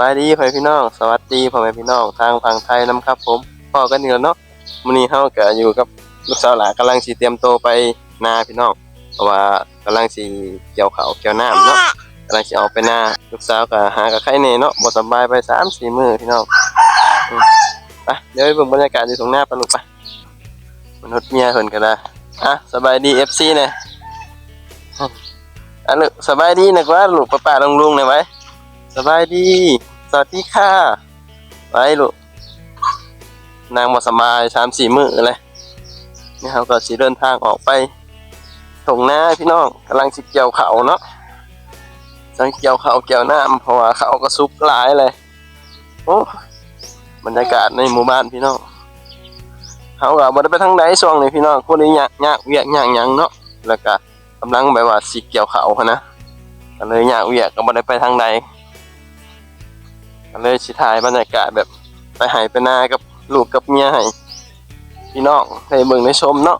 บายดีพ่อแม่พี่น้อง สวัสดีพ่อแม่พี่น้องทางฝั่งไทยนํครับ ผมพ่อกันนี่แล้วเนาะมื้อนี้เฮาก็อยู่กับลูกสาวหลานกำลังสิเตรียมตัวไปนาพี่น้องเพราะว่ากำลังสิเกี่ยวข้าวเกี่ยวน้ำเนาะกำลังสิเอาไปนาลูกสาวก็หากับไข่แน่เนาะบ่สบายไป3-4มื้อพี่น้องไปเดี๋ยวไปเบิ่งบรรยากาศอยู่ตรงหน้าปะลูกไปมนุษย์เมียเพิ่นก็ได้อะสบายดี FC แน่อะลูกสบายดีนะกว่าลูกป้าๆลุงๆหน่อยไว้สบายดี สวัสดีค่ะไปลูกนางมาสบายสามสี่มือเลยนี่เขาก็สิเดินทางออกไปถงหน้าพี่น้องกำลังสิเกี่ยวเขาเนาะสังเกี่ยวเขาเกี่ยวหน้ำเพราะว่าเขาก็ซุกหลายเลยโอ้บรรยากาศในหมู่บ้านพี่น้องเขาก็บ่ได้ไปทางใดช่วงนี้พี่น้องคนนี้ยากยากเวียกยากหยังเนาะแล้วก็กำลังแบบว่าสิเกี่ยวเขานะก็เลยยากเวียกก็บ่ได้ไปทางใด ก็เลยสิถ่ายบรรยากาศแบบไปให้ไปนากับลูกกับเมียให้พี่น้องให้เบิ่งได้ชมเนาะ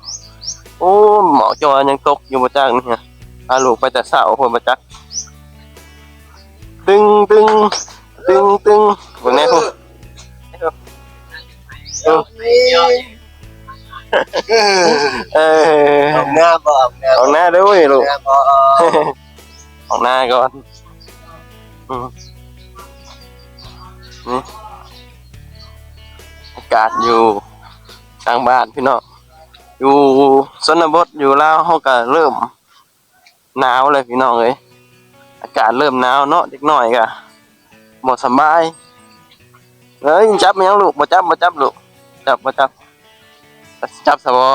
โอ้หมอกจอยังตกอยู่บ่จักนี่ฮะพาลูกไปแต่เช้าเพิ่นบ่จักตึงตึงตึงตึงเบิ่งแน่พุ่นเออเออออกหน้าบ่ออกหน้าเอาหน้าด้วยลูกหน้าบ่ออกหน้าก่อน อากาศอยู่ทางบ้านพี่น้องอยู่ชนบทอยู่แลาวเขาก็เริ่มหนาวเลยพี่น้องเอ้ยอากาศเริ่มหนาวเนาะเด็กน้อยก็หมดสบายเอ้ยจับมันยังลูกบ่จับบ่จับลูกจับบ่จับจับสบอ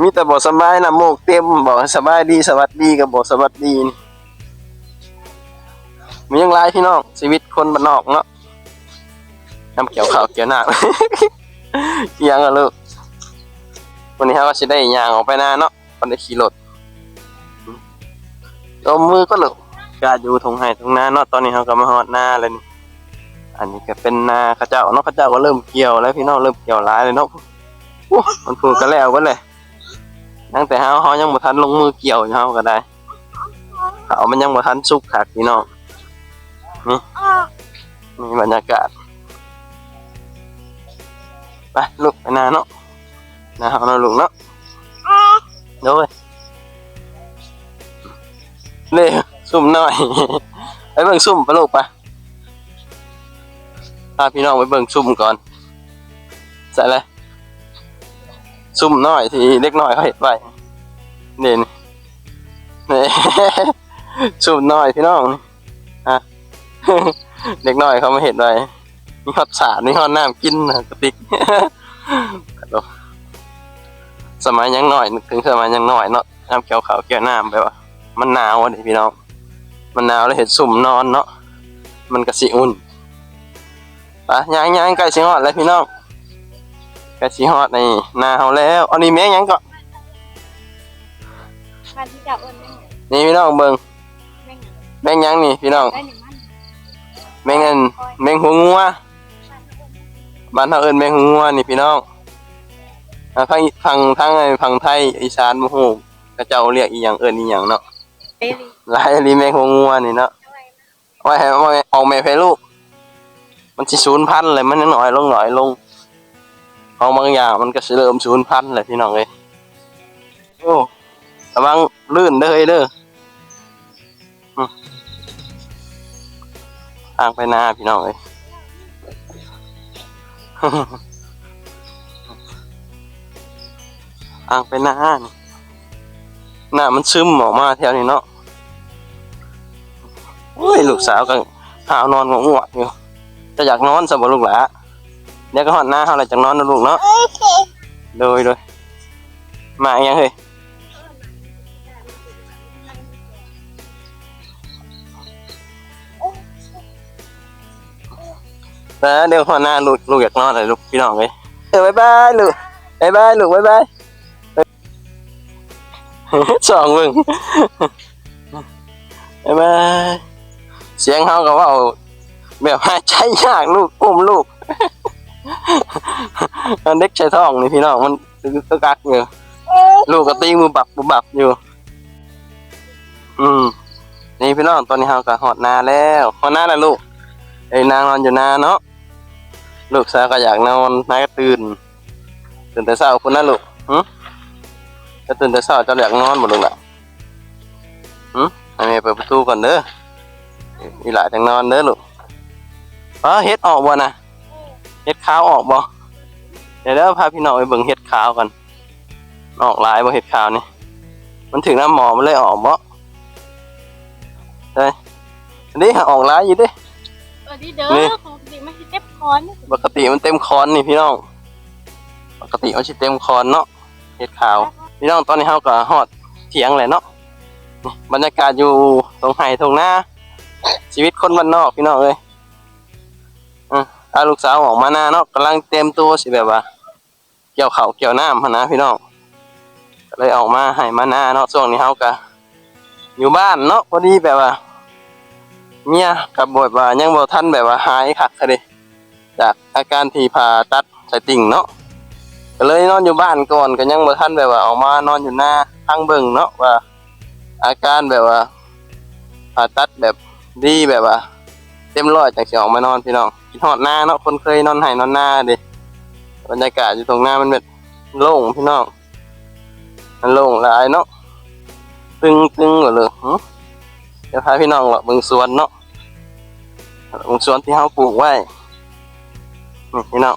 มีแต่บอกสบายนะโมกเต็มบอกสบายดีสวัสดีกับบอกสวัสดีนี่ มียังไรพี่น้องชีวิตคนบ้านนอกเนาะน้ำเกี่ยวข้าวเกี่ยวหน้าเกี่ยงอะลูกวันนี้เราก็จะได้ย่างออกไปหน้าเนาะวันได้ขี่รถลมมือก็ลูกกาอยู่ทงไห้ทงนาเนาะตอนนี้เราก็มาฮอดหน้าเลยนี่อันนี้ก็เป็นนาข้าเจ้าเนาะข้าเจ้าก็เริ่มเกี่ยวแล้วพี่น้องเริ่มเกี่ยวร้ายเลยเนาะมันพูดกันแล้วกันเลยตั้งแต่เฮาเฮายังบ่ทันลงมือเกี่ยวเฮาก็ได้เขามันยังบ่ทันสุกคักพี่น้อง นี่บรรยากาศ ไปลูกไปนาเนาะนาเฮาเนาะลูกเนาะโดยเล่ซุ่มหน่อยไปเบิ่งซุ่มไปลูกไปพาพี่น้องไปเบิ่งซุ่มก่อนใส่เลยซุ่มน้อยที่เล็กน้อยเขาเห็นไว้นี่นี่นี่ซุ่มน้อยพี่น้องนี่ เด็กน้อยเขามาเห็นไว้มีฮอดสาดมีฮอดน้ำกินนะกระติกสมัยยังน้อยนึกถึงสมัยยังน้อยเนาะน้ำเกี่ยวขาวเกี่ยวน้ำไปว่ามันหนาวอะดิพี่น้องมันหนาวแล้วเห็นซุ่มนอนเนาะมันกระสิอุ่นไปย่างย่างๆใกล้สิฮอดแล้วพี่น้องกะสิฮอดนี่หน้าเฮาแล้วอันนี้แม่งหยังก็พันที่จะเอิ้นแม่งนี่พี่น้องเบิ่งแม่งหยังแม่งหยังนี่พี่น้องได้หนึ่งมัน แม่งเงินแม่งหัวงัวบ้านเฮาเอิ้นแม่งหัวงัวนี่พี่น้องอ่าทางทางทางไอ้ฝั่งไทยอีสานบ่ฮู้เขาเจ้าเรียกอีหยังเอิ้นอีหยังเนาะเอลีหลายอีหลีแม่งหัวงัวนี่เนาะเอาไว้ให้เอาไว้ออกแม่ให้ลูก มันสิสูญพันธุ์เลยมันยังน้อยลงน้อยลงของบางอย่างมันก็สิเริ่มสูญพันธุ์เลยพี่น้องเอ้ยโอ้ระวังลื่นเด้อเฮ้ยเด้อ ทางไปหน้าพี่น้องเลยทางไปหน้านี่หน้ามันซึมออกมาแถวนี้เนาะโอ้ยลูกสาวก็หาวนอนงงวดอยู่จะอยากนอนสบลูกหละเดี๋ยวก็หอดหน้าเขาอะไรจากนอนนะลูกเนาะโดยโดยมาอีกยังเฮ้ย แล้วเดี๋ยวหอดหน้าลูกลูกอยากนอนเลยลูกพี่น้องเลยเออบายบายลูกบายบายลูกบายบายสองมึงบ๊ายบายเสียงเขาก็เว่าแบบหายใจยากลูกอุ้มลูกมันเด็กใช้ท้องนี่พี่น้องมันตึกตึกกักอยู่ลูกก็ตีมือบับบุบับอยู่ อืมนี่พี่น้องตอนนี้เฮาก็ฮอดนาแล้วฮอดนาแล้วลูกไอ้นางนอนอยู่นาเนาะ ลูกสาวก็อยากนอนนายก็ตื่น ตื่นแต่เช้าพุ่นนะลูกหึถ้าตื่นแต่เช้าเจะอยากนอนบ่ลูกล่ะหึให้แม่เปิดประตูก่อนเด้ออีหลาจังนอนเด้อลูกอ๋อเฮ็ดออกบ่นะเฮ็ดขาวออกบ่เดี๋ยวเด้อพาพี่น้องไปเบิ่งเฮ็ดขาวกันออกหลายบ่เฮ็ดขาวนี่ มันถึงน้ำหมอมันเลยออกบ่อันนี้ออกร้ายอยู่เดิเออดีเด้อนี่ ของดีมันสิเจ็บ คอนปกติมันเต็มคอนนี่พี่น้อง ปกติมันสิเต็มคอนเนาะเห็ดขาว พี่น้องตอนนี้เฮาก็ฮอดเถียงแหละเนาะบรรยากาศอยู่ตรงไห้ตรงหน้า ชีวิตคนบ้านนอกพี่น้องเอ้ยอาลูกสาวออกมาหน้าเนาะกำลังเต็มตัวสิแบบว่า เกี่ยวเขาเกี่ยวน้ำนะพี่น้องก็เลยออกมาให้มาหน้าเนาะช่วงนี้เฮาก็อยู่บ้านเนาะพอดีแบบว่า เมียกับบทว่ายังบ่ทันแบบว่าหายคักซะเดิ จากอาการที่ผ่าตัดสายติ่งเนาะก็เลยนอนอยู่บ้านก่อนก็ยังบ่ทันแบบว่าออกมานอนอยู่หน้าพังเบิ่งเนาะว่า อาการแบบว่าผ่าตัดแบบดีแบบว่า เต็มร้อยจังสิออกมานอนพี่น้องคิดฮอดหน้าเนาะคนเคยนอนไห้นอนหน้าดิบรรยากาศอยู่ตรงหน้ามันแบบโล่งพี่น้องมันโล่งหลายเนาะตึงตึงหมดเลยหึเดี๋ยวพาพี่น้องเลาเบิ่งสวนเนาะวงสวนที่เขาปลูกไว้ นี่พี่น้อง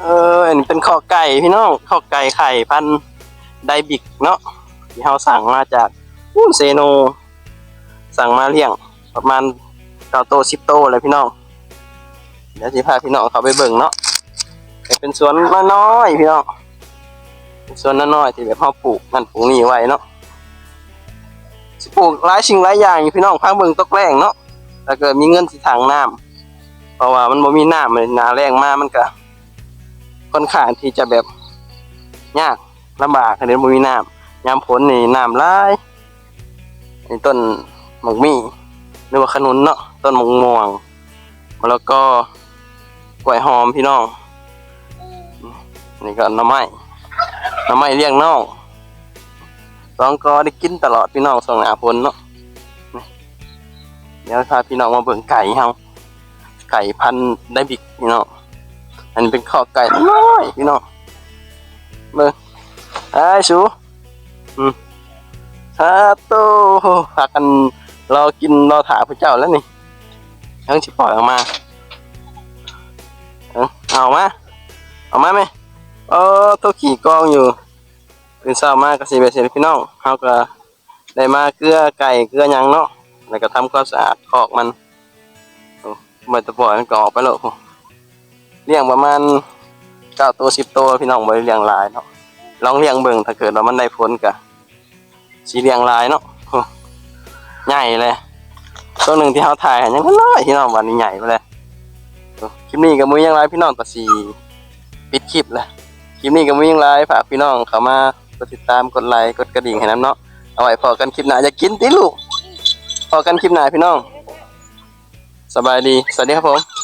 เอออันนี้เป็นข้อไก่พี่น้องข้อไก่ไข่พันไดบิกเนาะที่เขาสั่งมาจากอู้เซโน สั่งมาเลี้ยงประมาณเก้าโตสิบโตเลยพี่น้องเดี๋ยวสิพาพี่น้องเขาไปเบิ่งเนาะเป็นสวนน้อยพี่น้องเป็นสวนน้อยที่แบบเขาปลูกนั่นปลูกนี่ไว้เนาะปลูกหลายสิ่งหลายอย่างอยู่พี่น้องพังเบิ่งตกแรงเนาะถ้าเกิดมีเงินสิถังน้ำ เพราะว่ามันบ่มีน้ำเลยหนาแรงมามันก็ค่อนข้างที่จะแบบยากลำบากถ้าเดี๋ยบ่มีน้ำยามฝนนี่น้ำหลายนี่ต้นหมกมี่หรือว่าขนุนเนาะต้นมะม่วงแล้วก็กล้วยหอมพี่น้องนี่ก็หน่อไม้หน่อไม้เลี้ยงน้องสองก็ได้กินตลอดพี่น้องสองหน้าฝนเนาะเดี๋ยวพาพี่น้องมาเบิ่งไก่เฮา ไก่พันไดบิกพี่น้องอันนี้เป็นข้อไก่น้อยพี่น้องเบิ่งไอ้สูอืมฮาโตพากันรอกินรอถาพระเจ้าแล้วนี่ยังสิปล่อยออกมาเอาเอามาเอามาไหมเออตัวขี่กองอยู่ตื่นเช้ามาก็สิไปเสร็จพี่น้องเฮาก็ได้มาเกลือไก่เกลือยังเนาะแล้วก็ทำความสะอาดคอกมัน โอ้มันตะปอยมันก็ออกไปแล้วเลี้ยงประมาณเก้าตัวสิบตัวพี่น้องบ่ได้เลี้ยงหลายเนาะลองเลี้ยงเบิ่งถ้าเกิดว่ามันได้ผลก็สิเลี้ยงหลายเนาะใหญ่เลยตัวหนึ่งที่เฮาถ่ายยังก็น้อยพี่น้องวันนี้ใหญ่ไปเลยคลิปนี้ก็มือยังไรพี่น้องก็สิปิดคลิปเลยคลิปนี้ก็มือยังไรฝากพี่น้องเข้ามากดติดตามกดไลค์กดกระดิ่งให้น้ำเนาะเอาไว้พอกันคลิปหน้าอย่ากินติลูกพอกันคลิปหน้าพี่น้อง สบายดี สวัสดีครับผม